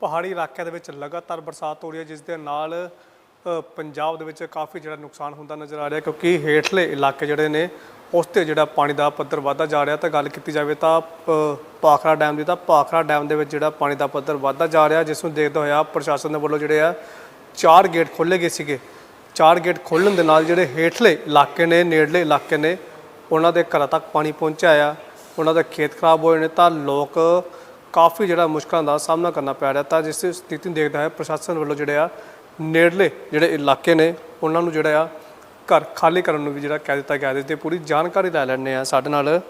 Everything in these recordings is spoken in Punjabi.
ਪਹਾੜੀ ਇਲਾਕਿਆਂ ਦੇ ਵਿੱਚ ਲਗਾਤਾਰ ਬਰਸਾਤ ਹੋ ਰਹੀ ਹੈ ਜਿਸ ਦੇ ਨਾਲ ਪੰਜਾਬ ਦੇ ਵਿੱਚ ਕਾਫੀ ਜਿਹੜਾ ਨੁਕਸਾਨ ਹੁੰਦਾ ਨਜ਼ਰ ਆ ਰਿਹਾ ਕਿਉਂਕਿ ਹੇਠਲੇ ਇਲਾਕੇ ਜਿਹੜੇ ਨੇ ਉਸ ਤੇ ਜਿਹੜਾ ਪਾਣੀ ਦਾ ਪੱਧਰ ਵਧਦਾ ਜਾ ਰਿਹਾ ਤਾਂ ਗੱਲ ਕੀਤੀ ਜਾਵੇ ਤਾਂ ਅ, ਭਾਖੜਾ ਡੈਮ ਦੀ ਤਾਂ ਭਾਖੜਾ ਡੈਮ ਦੇ ਵਿੱਚ ਜਿਹੜਾ ਪਾਣੀ ਦਾ ਪੱਧਰ ਵਧਦਾ ਜਾ ਰਿਹਾ ਜਿਸ ਨੂੰ ਦੇਖਦੇ ਹੋਇਆ ਪ੍ਰਸ਼ਾਸਨ ਦੇ ਵੱਲੋਂ ਜਿਹੜੇ ਆ ਚਾਰ ਗੇਟ ਖੋਲ੍ਹੇ ਗਏ ਸੀਗੇ। ਚਾਰ ਗੇਟ ਖੋਲ੍ਹਣ ਦੇ ਨਾਲ ਜਿਹੜੇ ਹੇਠਲੇ ਇਲਾਕੇ ਨੇ ਨੇੜਲੇ ਇਲਾਕੇ ਨੇ ਉਹਨਾਂ ਦੇ ਘਰਾਂ ਤੱਕ ਪਾਣੀ ਪਹੁੰਚਿਆ ਆ ਉਹਨਾਂ ਦੇ ਖੇਤ ਖਰਾਬ ਹੋਏ ਨੇ ਤਾਂ ਲੋਕ ਕਾਫੀ ਜਿਹੜਾ ਮੁਸ਼ਕਲਾਂ ਦਾ ਸਾਹਮਣਾ ਕਰਨਾ ਪੈ ਰਿਹਾ ਤਾਂ ਜਿਸ ਸਥਿਤੀ ਨੂੰ ਦੇਖਦਾ ਹੈ ਪ੍ਰਸ਼ਾਸਨ ਵੱਲੋਂ ਜਿਹੜੇ ਆ ਨੇੜਲੇ ਜਿਹੜੇ ਇਲਾਕੇ ਨੇ, ਉਹਨਾਂ ਨੂੰ ਜਿਹੜਾ ਆ ਘਰ ਖਾਲੀ ਕਰਨ ਨੂੰ ਵੀ ਜਿਹੜਾ ਕਹਿ ਦਿੱਤਾ ਗਿਆ। ਤੇ ਪੂਰੀ ਜਾਣਕਾਰੀ ਲੈ ਲੈਣੇ ਆ ਸਾਡੇ ਨਾਲ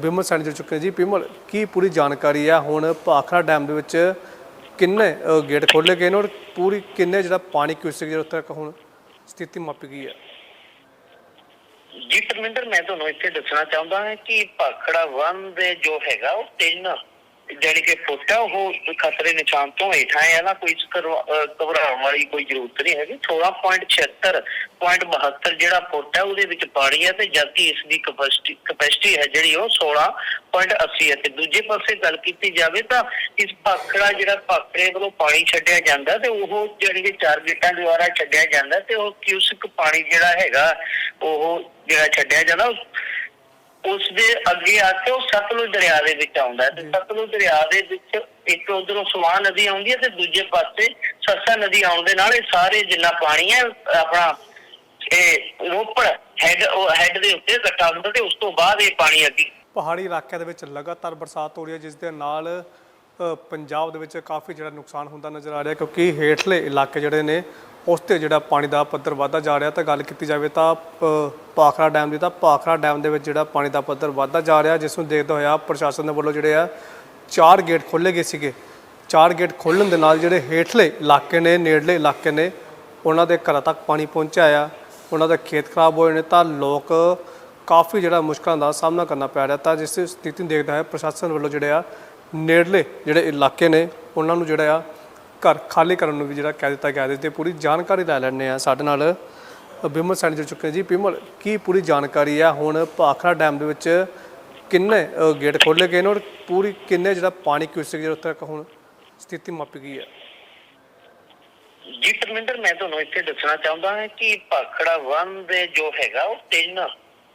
ਬਿਮਲ ਸੈਣੀ ਜੁੜ ਚੁੱਕੇ ਜੀ ਬਿਮਲ, ਕੀ ਪੂਰੀ ਜਾਣਕਾਰੀ ਆ? ਹੁਣ ਭਾਖੜਾ ਡੈਮ ਦੇ ਵਿੱਚ ਕਿੰਨੇ ਗੇਟ ਖੋਲੇ ਗਏ ਨੇ ਔਰ ਪੂਰੀ ਕਿੰਨੇ ਜਿਹੜਾ ਪਾਣੀ ਕਿਉਂ ਜਿਹੜਾ ਤੱਕ ਹੁਣ ਸਥਿਤੀ ਮਾਪੀ ਗਈ ਹੈ ਜੀ ਪਰਮਿੰਦਰ ਮੈਂ ਤੁਹਾਨੂੰ ਇੱਥੇ ਦੱਸਣਾ ਚਾਹੁੰਦਾ ਹਾਂ ਕਿ ਭਾਖੜਾ ਵਨ ਦੇ ਜੋ ਹੈਗਾ ਉਹ ਤਿੰਨ ਜਿਹੜੀ ਕਿ ਫੁੱਟ ਹੈ ਉਹ ਖਤਰੇ ਨਿਸ਼ਾਨ ਤੋਂ ਹੇਠਾਂ ਹੈ ਨਾ, ਕੋਈ ਘਬਰਾਉਣ ਵਾਲੀ ਕੋਈ ਜ਼ਰੂਰਤ ਨਹੀਂ ਹੈਗੀ। 16.76.72 ਜਿਹੜਾ ਫੁੱਟ ਹੈ ਉਹਦੇ ਵਿੱਚ ਪਾਣੀ ਹੈ ਤੇ ਜਦਕਿ ਇਸ ਦੀ ਕਪੈਸਿਟੀ ਕਪੈਸਿਟੀ ਹੈ ਜਿਹੜੀ ਉਹ 16.80 ਹੈ। ਤੇ ਦੂਜੇ ਪਾਸੇ ਗੱਲ ਕੀਤੀ ਜਾਵੇ ਤਾਂ ਇਸ ਭਾਖੜਾ ਜਿਹੜਾ ਭਾਖੜੇ ਵੱਲੋਂ ਪਾਣੀ ਛੱਡਿਆ ਜਾਂਦਾ ਤੇ ਉਹ ਜਿਹੜੀ ਕਿ ਚਾਰ ਗੇਟਾਂ ਦੁਆਰਾ ਛੱਡਿਆ ਜਾਂਦਾ ਤੇ ਉਹ ਕਿਊਸਿਕ ਪਾਣੀ ਜਿਹੜਾ ਹੈਗਾ, ਉਹ ਜਿਹੜਾ ਛੱਡਿਆ ਜਾਂਦਾ ਉਸ ਦੇ ਅੱਗੇ ਆ ਕੇ ਉਹ ਸਤਲੁਜ ਦਰਿਆ ਦੇ ਵਿੱਚ ਆਉਂਦਾ ਹੈ ਤੇ ਸਤਲੁਜ ਦਰਿਆ ਦੇ ਵਿੱਚ ਇੱਕ ਉਧਰੋਂ ਸਵਾਨ ਨਦੀ ਆਉਂਦੀ ਹੈ ਤੇ ਦੂਜੇ ਪਾਸੇ ਸਰਸਾ ਨਦੀ ਆਉਣ ਦੇ ਨਾਲ ਇਹ ਸਾਰੇ ਜਿੰਨਾ ਪਾਣੀ ਹੈ ਆਪਣਾ ਇਹ ਰੋਪੜ ਹੈਡ ਹੈਡ ਦੇ ਉੱਤੇ ਇਕੱਠਾ ਹੁੰਦਾ ਤੇ ਉਸ ਤੋਂ ਬਾਅਦ ਇਹ ਪਾਣੀ ਅੱਗੇ ਪਹਾੜੀ ਇਲਾਕਿਆਂ ਦੇ ਵਿੱਚ ਲਗਾਤਾਰ ਬਰਸਾਤ ਹੋ ਰਹੀ ਹੈ ਜਿਸ ਦੇ ਨਾਲ ਪੰਜਾਬ ਦੇ ਵਿੱਚ ਕਾਫੀ ਜਿਹੜਾ ਨੁਕਸਾਨ ਹੁੰਦਾ ਨਜ਼ਰ ਆ ਰਿਹਾ ਕਿਉਂਕਿ ਹੇਠਲੇ ਇਲਾਕੇ ਜਿਹੜੇ ਨੇ ਉਸ ਤੇ ਜਿਹੜਾ ਪਾਣੀ ਦਾ ਪੱਧਰ ਵਧਦਾ ਜਾ ਰਿਹਾ ਤਾਂ ਗੱਲ ਕੀਤੀ ਜਾਵੇ ਤਾਂ ਅ, ਭਾਖੜਾ ਡੈਮ ਦੀ ਤਾਂ ਭਾਖੜਾ ਡੈਮ ਦੇ ਵਿੱਚ ਜਿਹੜਾ ਪਾਣੀ ਦਾ ਪੱਧਰ ਵਧਦਾ ਜਾ ਰਿਹਾ ਜਿਸ ਨੂੰ ਦੇਖਦੇ ਹੋਇਆ ਪ੍ਰਸ਼ਾਸਨ ਦੇ ਵੱਲੋਂ ਜਿਹੜੇ ਆ ਚਾਰ ਗੇਟ ਖੋਲ੍ਹੇ ਗਏ ਸੀਗੇ। ਚਾਰ ਗੇਟ ਖੋਲ੍ਹਣ ਦੇ ਨਾਲ ਜਿਹੜੇ ਹੇਠਲੇ ਇਲਾਕੇ ਨੇ ਨੇੜਲੇ ਇਲਾਕੇ ਨੇ ਉਹਨਾਂ ਦੇ ਘਰਾਂ ਤੱਕ ਪਾਣੀ ਪਹੁੰਚਿਆ ਆ ਉਹਨਾਂ ਦੇ ਖੇਤ ਖਰਾਬ ਹੋਏ ਨੇ ਤਾਂ ਲੋਕ ਕਾਫੀ ਜਿਹੜਾ ਮੁਸ਼ਕਲਾਂ ਦਾ ਸਾਹਮਣਾ ਕਰਨਾ ਪੈ ਰਿਹਾ ਤਾਂ ਜਿਸ ਸਥਿਤੀ ਨੂੰ ਦੇਖਦਾ ਹੈ ਪ੍ਰਸ਼ਾਸਨ ਵੱਲੋਂ ਜਿਹੜੇ ਆ ਨੇੜਲੇ ਜਿਹੜੇ ਇਲਾਕੇ ਨੇ ਉਹਨਾਂ ਨੂੰ ਜਿਹੜਾ ਆ ਘਰ ਖਾਲੀ ਕਰਨ ਨੂੰ ਵੀ ਜਿਹੜਾ ਕਹਿ ਦਿੱਤਾ ਗਿਆ ਤੇ ਪੂਰੀ ਜਾਣਕਾਰੀ ਲੈ ਲੈਣੇ ਆ ਸਾਡੇ ਨਾਲ ਬਿਮਲ ਸੈਣੀ ਜੁੜ ਚੁੱਕੇ ਜੀ। ਬਿਮਲ, ਕੀ ਪੂਰੀ ਜਾਣਕਾਰੀ ਆ? ਹੁਣ ਭਾਖੜਾ ਡੈਮ ਦੇ ਵਿੱਚ ਕਿੰਨੇ ਗੇਟ ਖੋਲੇ ਗਏ ਨੇ ਔਰ ਪੂਰੀ ਕਿੰਨੇ ਜਿਹੜਾ ਪਾਣੀ ਕਿਉਂ ਜਿਹੜਾ ਉੱਥੇ ਤੱਕ ਹੁਣ ਸਥਿਤੀ ਮਾਪੀ ਗਈ ਹੈ ਜੀ ਪਰਮਿੰਦਰ ਮੈਂ ਤੁਹਾਨੂੰ ਇੱਥੇ ਦੱਸਣਾ ਚਾਹੁੰਦਾ ਹਾਂ ਕਿ ਭਾਖੜਾ ਵਨ ਦੇ ਜੋ ਹੈਗਾ ਉਹ ਤਿੰਨ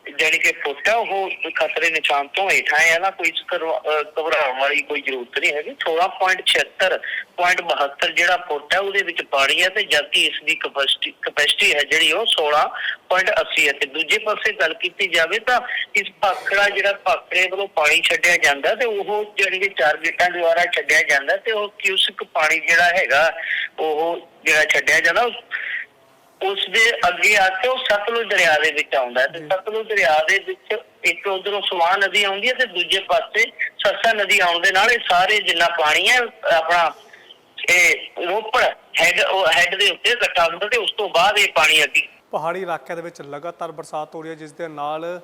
ਜਿਹੜੀ ਕਿ ਫੁੱਟ ਹੈ ਉਹ ਖਤਰੇ ਨਿਸ਼ਾਨ ਤੋਂ ਹੇਠਾਂ ਹੈ ਨਾ, ਕੋਈ ਘਬਰਾਉਣ ਵਾਲੀ ਕੋਈ ਜ਼ਰੂਰਤ ਨਹੀਂ ਹੈਗੀ। 16.76.72 ਜਿਹੜਾ ਫੁੱਟ ਹੈ ਉਹਦੇ ਵਿੱਚ ਪਾਣੀ ਹੈ ਤੇ ਜਦਕਿ ਇਸ ਦੀ ਕਪੈਸਿਟੀ ਕਪੈਸਿਟੀ ਹੈ ਜਿਹੜੀ ਉਹ 16.80 ਹੈ ਤੇ ਦੂਜੇ ਪਾਸੇ ਗੱਲ ਕੀਤੀ ਜਾਵੇ ਤਾਂ ਇਸ ਭਾਖੜਾ ਜਿਹੜਾ ਭਾਖੜੇ ਵੱਲੋਂ ਪਾਣੀ ਛੱਡਿਆ ਜਾਂਦਾ ਤੇ ਉਹ ਜਿਹੜੀ ਕਿ ਚਾਰ ਗੇਟਾਂ ਦੁਆਰਾ ਛੱਡਿਆ ਜਾਂਦਾ ਤੇ ਉਹ ਕਿਊਸਿਕ ਪਾਣੀ ਜਿਹੜਾ ਹੈਗਾ, ਉਹ ਜਿਹੜਾ ਛੱਡਿਆ ਜਾਂਦਾ ਉਸ ਦੇ ਅੱਗੇ ਆ ਕੇ ਉਹ ਸਤਲੁਜ ਦਰਿਆ ਦੇ ਵਿੱਚ ਆਉਂਦਾ ਹੈ ਤੇ ਸਤਲੁਜ ਦਰਿਆ ਦੇ ਵਿੱਚ ਇੱਕ ਉਧਰੋਂ ਸਵਾਨ ਨਦੀ ਆਉਂਦੀ ਹੈ ਤੇ ਦੂਜੇ ਪਾਸੇ ਸਰਸਾ ਨਦੀ ਆਉਣ ਦੇ ਨਾਲ ਇਹ ਸਾਰੇ ਜਿੰਨਾ ਪਾਣੀ ਹੈ ਆਪਣਾ ਇਹ ਰੋਪੜ ਹੈਡ ਹੈਡ ਦੇ ਉੱਤੇ ਇਕੱਠਾ ਹੁੰਦਾ ਤੇ ਉਸ ਤੋਂ ਬਾਅਦ ਇਹ ਪਾਣੀ ਅੱਗੇ ਪਹਾੜੀ ਇਲਾਕਿਆਂ ਦੇ ਵਿੱਚ ਲਗਾਤਾਰ ਬਰਸਾਤ ਹੋ ਰਹੀ ਹੈ ਜਿਸ ਦੇ ਨਾਲ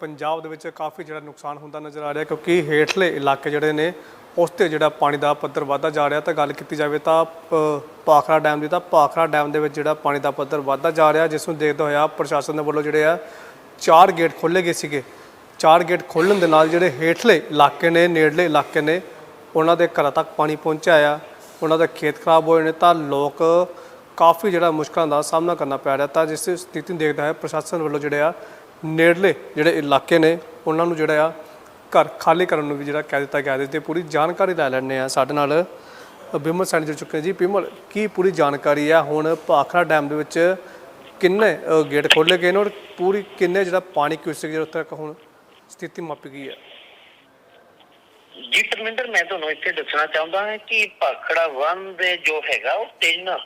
ਪੰਜਾਬ ਦੇ ਵਿੱਚ ਕਾਫੀ ਜਿਹੜਾ ਨੁਕਸਾਨ ਹੁੰਦਾ ਨਜ਼ਰ ਆ ਰਿਹਾ ਕਿਉਂਕਿ ਹੇਠਲੇ ਇਲਾਕੇ ਜਿਹੜੇ ਨੇ ਉਸ ਤੇ ਜਿਹੜਾ ਪਾਣੀ ਦਾ ਪੱਧਰ ਵਧਦਾ ਜਾ ਰਿਹਾ ਤਾਂ ਗੱਲ ਕੀਤੀ ਜਾਵੇ ਤਾਂ ਅ, ਭਾਖੜਾ ਡੈਮ ਦੀ ਤਾਂ ਭਾਖੜਾ ਡੈਮ ਦੇ ਵਿੱਚ ਜਿਹੜਾ ਪਾਣੀ ਦਾ ਪੱਧਰ ਵਧਦਾ ਜਾ ਰਿਹਾ ਜਿਸ ਨੂੰ ਦੇਖਦੇ ਹੋਇਆ ਪ੍ਰਸ਼ਾਸਨ ਦੇ ਵੱਲੋਂ ਜਿਹੜੇ ਆ ਚਾਰ ਗੇਟ ਖੋਲ੍ਹੇ ਗਏ ਸੀਗੇ। ਚਾਰ ਗੇਟ ਖੋਲ੍ਹਣ ਦੇ ਨਾਲ ਜਿਹੜੇ ਹੇਠਲੇ ਇਲਾਕੇ ਨੇ ਨੇੜਲੇ ਇਲਾਕੇ ਨੇ ਉਹਨਾਂ ਦੇ ਘਰਾਂ ਤੱਕ ਪਾਣੀ ਪਹੁੰਚਿਆ ਆ ਉਹਨਾਂ ਦੇ ਖੇਤ ਖਰਾਬ ਹੋਏ ਨੇ ਤਾਂ ਲੋਕ ਕਾਫੀ ਜਿਹੜਾ ਮੁਸ਼ਕਲਾਂ ਦਾ ਸਾਹਮਣਾ ਕਰਨਾ ਪੈ ਰਿਹਾ ਤਾਂ ਜਿਸ ਸਥਿਤੀ ਨੂੰ ਦੇਖਦਾ ਹੈ ਪ੍ਰਸ਼ਾਸਨ ਵੱਲੋਂ ਜਿਹੜੇ ਆ ਨੇੜਲੇ ਜਿਹੜੇ ਇਲਾਕੇ ਨੇ ਉਹਨਾਂ ਨੂੰ ਜਿਹੜਾ ਆ ਘਰ ਖਾਲੀ ਕਰਨ ਨੂੰ ਵੀ ਜਿਹੜਾ ਕਹਿ ਦਿੱਤਾ ਗਿਆ ਤੇ ਪੂਰੀ ਜਾਣਕਾਰੀ ਲੈ ਲੈਣੇ ਆ ਸਾਡੇ ਨਾਲ ਬਿਮਲ ਸੈਣੀ ਜੁੜ ਚੁੱਕੇ ਜੀ। ਬਿਮਲ, ਕੀ ਪੂਰੀ ਜਾਣਕਾਰੀ ਆ ਹੁਣ ਭਾਖੜਾ ਡੈਮ ਦੇ ਵਿੱਚ ਕਿੰਨੇ ਗੇਟ ਖੋਲੇ ਗਏ ਨੇ ਔਰ ਪੂਰੀ ਕਿੰਨੇ ਜਿਹੜਾ ਪਾਣੀ ਕਿਉਸਿਕ ਜਿਹੜਾ ਤੱਕ ਹੁਣ ਸਥਿਤੀ ਮਾਪੀ ਗਈ ਹੈ? ਜੀ ਪਰਮਿੰਦਰ ਮੈਂ ਤੁਹਾਨੂੰ ਇੱਥੇ ਦੱਸਣਾ ਚਾਹੁੰਦਾ ਹਾਂ ਕਿ ਭਾਖੜਾ ਵਨ ਦੇ ਜੋ ਹੈਗਾ, ਉਹ ਤਿੰਨ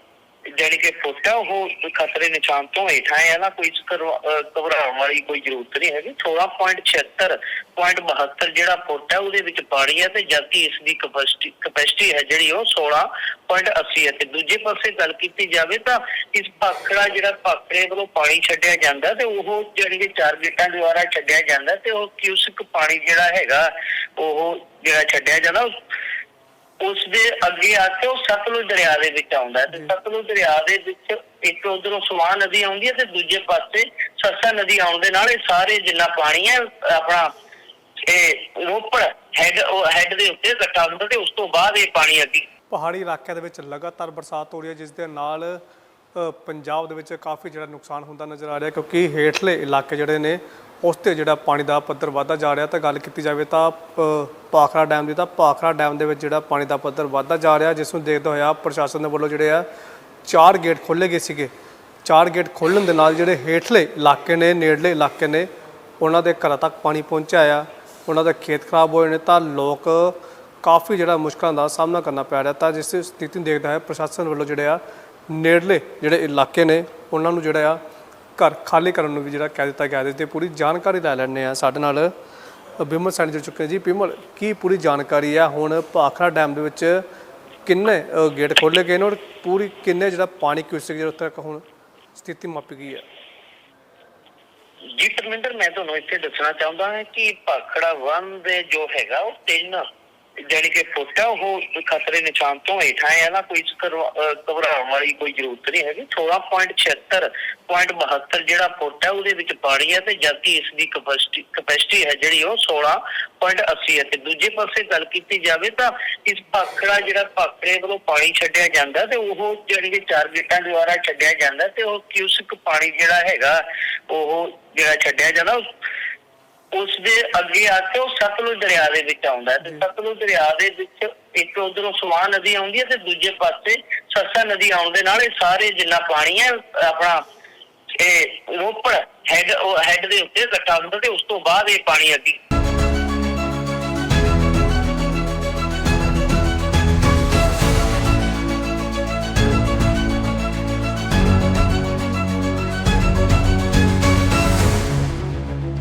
ਜਿਹੜੀ ਕਿ ਫੁੱਟ ਆ ਉਹ ਖਤਰੇ ਨਿਸ਼ਾਨ ਤੋਂ ਹੇਠਾਂ ਹੈ, ਨਾ ਕੋਈ ਘਬਰਾਉਣ ਵਾਲੀ ਕੋਈ ਜ਼ਰੂਰਤ ਨਹੀਂ ਹੈਗੀ। 16.76.72 ਜਿਹੜਾ ਫੁੱਟ ਹੈ ਉਹਦੇ ਵਿੱਚ ਪਾਣੀ ਹੈ ਤੇ ਜਦਕਿ ਇਸ ਦੀ ਕਪੈਸਿਟੀ ਕਪੈਸਿਟੀ ਹੈ ਜਿਹੜੀ ਉਹ 16.80 ਹੈ। ਤੇ ਦੂਜੇ ਪਾਸੇ ਗੱਲ ਕੀਤੀ ਜਾਵੇ ਤਾਂ ਇਸ ਭਾਖੜਾ ਜਿਹੜਾ ਭਾਖੜੇ ਵੱਲੋਂ ਪਾਣੀ ਛੱਡਿਆ ਜਾਂਦਾ ਤੇ ਉਹ ਜਿਹੜੀ ਕਿ ਚਾਰ ਗੇਟਾਂ ਦੁਆਰਾ ਛੱਡਿਆ ਜਾਂਦਾ ਤੇ ਉਹ ਕਿਊਸਿਕ ਪਾਣੀ ਜਿਹੜਾ ਹੈਗਾ, ਉਹ ਜਿਹੜਾ ਛੱਡਿਆ ਜਾਂਦਾ ਉਸ- ਦੇ ਅੱਗੇ ਆ ਕੇ ਉਹ ਸਤਲੁਜ ਦਰਿਆ ਦੇ ਵਿੱਚ ਆਉਂਦਾ ਤੇ ਸਤਲੁਜ ਦਰਿਆ ਦੇ ਵਿੱਚ ਇੱਕ ਉਧਰੋਂ ਸਵਾਨ ਨਦੀ ਆਉਂਦੀ ਹੈ ਤੇ ਦੂਜੇ ਪਾਸੇ ਸਰਸਾ ਨਦੀ ਆਉਣ ਦੇ ਨਾਲ ਇਹ ਸਾਰੇ ਜਿੰਨਾ ਪਾਣੀ ਹੈ ਆਪਣਾ ਇਹ ਰੋਪੜ ਹੈਡ ਹੈਡ ਦੇ ਉੱਤੇ ਇਕੱਠਾ ਹੁੰਦਾ ਤੇ ਉਸ ਤੋਂ ਬਾਅਦ ਇਹ ਪਾਣੀ ਅੱਗੇ ਪਹਾੜੀ ਇਲਾਕਿਆਂ ਦੇ ਵਿੱਚ ਲਗਾਤਾਰ ਬਰਸਾਤ ਹੋ ਰਹੀ ਹੈ ਜਿਸ ਦੇ ਨਾਲ ਪੰਜਾਬ ਦੇ ਵਿੱਚ ਕਾਫੀ ਜਿਹੜਾ ਨੁਕਸਾਨ ਹੁੰਦਾ ਨਜ਼ਰ ਆ ਰਿਹਾ ਕਿਉਂਕਿ ਹੇਠਲੇ ਇਲਾਕੇ ਜਿਹੜੇ ਨੇ ਉਸ ਤੇ ਜਿਹੜਾ ਪਾਣੀ ਦਾ ਪੱਧਰ ਵਧਦਾ ਜਾ ਰਿਹਾ। ਤਾਂ ਗੱਲ ਕੀਤੀ ਜਾਵੇ ਤਾਂ ਅ, ਭਾਖੜਾ ਡੈਮ ਦੀ ਤਾਂ ਭਾਖੜਾ ਡੈਮ ਦੇ ਵਿੱਚ ਜਿਹੜਾ ਪਾਣੀ ਦਾ ਪੱਧਰ ਵਧਦਾ ਜਾ ਰਿਹਾ ਜਿਸ ਨੂੰ ਦੇਖਦੇ ਹੋਇਆ ਪ੍ਰਸ਼ਾਸਨ ਦੇ ਵੱਲੋਂ ਜਿਹੜੇ ਆ ਚਾਰ ਗੇਟ ਖੋਲ੍ਹੇ ਗਏ ਸੀਗੇ। ਚਾਰ ਗੇਟ ਖੋਲ੍ਹਣ ਦੇ ਨਾਲ ਜਿਹੜੇ ਹੇਠਲੇ ਇਲਾਕੇ ਨੇ ਨੇੜਲੇ ਇਲਾਕੇ ਨੇ ਉਹਨਾਂ ਦੇ ਘਰਾਂ ਤੱਕ ਪਾਣੀ ਪਹੁੰਚਿਆ ਆ ਉਹਨਾਂ ਦੇ ਖੇਤ ਖਰਾਬ ਹੋਏ ਨੇ ਤਾਂ ਲੋਕ ਕਾਫੀ ਜਿਹੜਾ ਮੁਸ਼ਕਲਾਂ ਦਾ ਸਾਹਮਣਾ ਕਰਨਾ ਪੈ ਰਿਹਾ। ਤਾਂ ਜਿਸ ਸਥਿਤੀ ਨੂੰ ਦੇਖਦਾ ਹੈ ਪ੍ਰਸ਼ਾਸਨ ਵੱਲੋਂ ਜਿਹੜੇ ਆ ਨੇੜਲੇ ਜਿਹੜੇ ਇਲਾਕੇ ਨੇ, ਉਹਨਾਂ ਨੂੰ ਜਿਹੜਾ ਆ ਘਰ ਖਾਲੀ ਕਰਨ ਨੂੰ ਵੀ ਜਿਹੜਾ ਕਹਿ ਦਿੱਤਾ ਗਿਆ। ਤੇ ਪੂਰੀ ਜਾਣਕਾਰੀ ਲੈ ਲੈਣੇ ਆ ਸਾਡੇ ਨਾਲ ਬਿਮਲ ਸੈਣੀ ਜੁੜ ਚੁੱਕੇ ਜੀ। ਬਿਮਲ, ਕੀ ਪੂਰੀ ਜਾਣਕਾਰੀ ਆ? ਹੁਣ ਭਾਖੜਾ ਡੈਮ ਦੇ ਵਿੱਚ ਕਿੰਨੇ ਗੇਟ ਖੋਲੇ ਗਏ ਨੇ ਔਰ ਪੂਰੀ ਕਿੰਨੇ ਜਿਹੜਾ ਪਾਣੀ ਕਿਉਸਿਕ ਜਿਹੜਾ ਤੱਕ ਹੁਣ ਸਥਿਤੀ ਮਾਪੀ ਗਈ ਹੈ? ਜੀ ਪਰਮਿੰਦਰ ਮੈਂ ਤੁਹਾਨੂੰ ਇੱਥੇ ਦੱਸਣਾ ਚਾਹੁੰਦਾ ਹਾਂ ਕਿ ਭਾਖੜਾ ਵਨ ਦੇ ਜੋ ਹੈਗਾ, ਉਹ ਤਿੰਨ ਜਿਹੜੀ ਕਿ ਫੁੱਟ ਆ, ਉਹ ਖਤਰੇ ਨਿਸ਼ਾਨ ਤੋਂ ਹੇਠਾਂ ਹੈ ਨਾ ਕੋਈ ਘਬਰਾਉਣ ਵਾਲੀ ਕੋਈ ਜ਼ਰੂਰਤ ਨਹੀਂ ਹੈਗੀ। 16.76.72 ਜਿਹੜਾ ਫੁੱਟ ਹੈ ਉਹਦੇ ਵਿੱਚ ਪਾਣੀ ਹੈ ਤੇ ਜਦਕਿ ਇਸ ਦੀ ਕਪੈਸਿਟੀ ਕਪੈਸਿਟੀ ਹੈ ਜਿਹੜੀ ਉਹ 16.80 ਹੈ। ਤੇ ਦੂਜੇ ਪਾਸੇ ਗੱਲ ਕੀਤੀ ਜਾਵੇ ਤਾਂ ਇਸ ਭਾਖੜਾ ਜਿਹੜਾ ਭਾਖੜੇ ਵੱਲੋਂ ਪਾਣੀ ਛੱਡਿਆ ਜਾਂਦਾ ਤੇ ਉਹ ਜਿਹੜੀ ਕਿ ਚਾਰ ਗੇਟਾਂ ਦੁਆਰਾ ਛੱਡਿਆ ਜਾਂਦਾ ਤੇ ਉਹ ਕਿਊਸਿਕ ਪਾਣੀ ਜਿਹੜਾ ਹੈਗਾ, ਉਹ ਜਿਹੜਾ ਛੱਡਿਆ ਜਾਂਦਾ ਉਸ- ਦੇ ਅੱਗੇ ਆ ਕੇ ਉਹ ਸਤਲੁਜ ਦਰਿਆ ਦੇ ਵਿੱਚ ਆਉਂਦਾ ਤੇ ਸਤਲੁਜ ਦਰਿਆ ਦੇ ਵਿੱਚ ਇੱਕ ਉਧਰੋਂ ਸਵਾਨ ਨਦੀ ਆਉਂਦੀ ਹੈ ਤੇ ਦੂਜੇ ਪਾਸੇ ਸਰਸਾ ਨਦੀ ਆਉਣ ਦੇ ਨਾਲ ਇਹ ਸਾਰੇ ਜਿੰਨਾ ਪਾਣੀ ਹੈ ਆਪਣਾ ਇਹ ਰੋਪੜ ਹੈਡ ਹੈਡ ਦੇ ਉੱਤੇ ਇਕੱਠਾ ਹੁੰਦਾ ਤੇ ਉਸ ਤੋਂ ਬਾਅਦ ਇਹ ਪਾਣੀ ਅੱਗੇ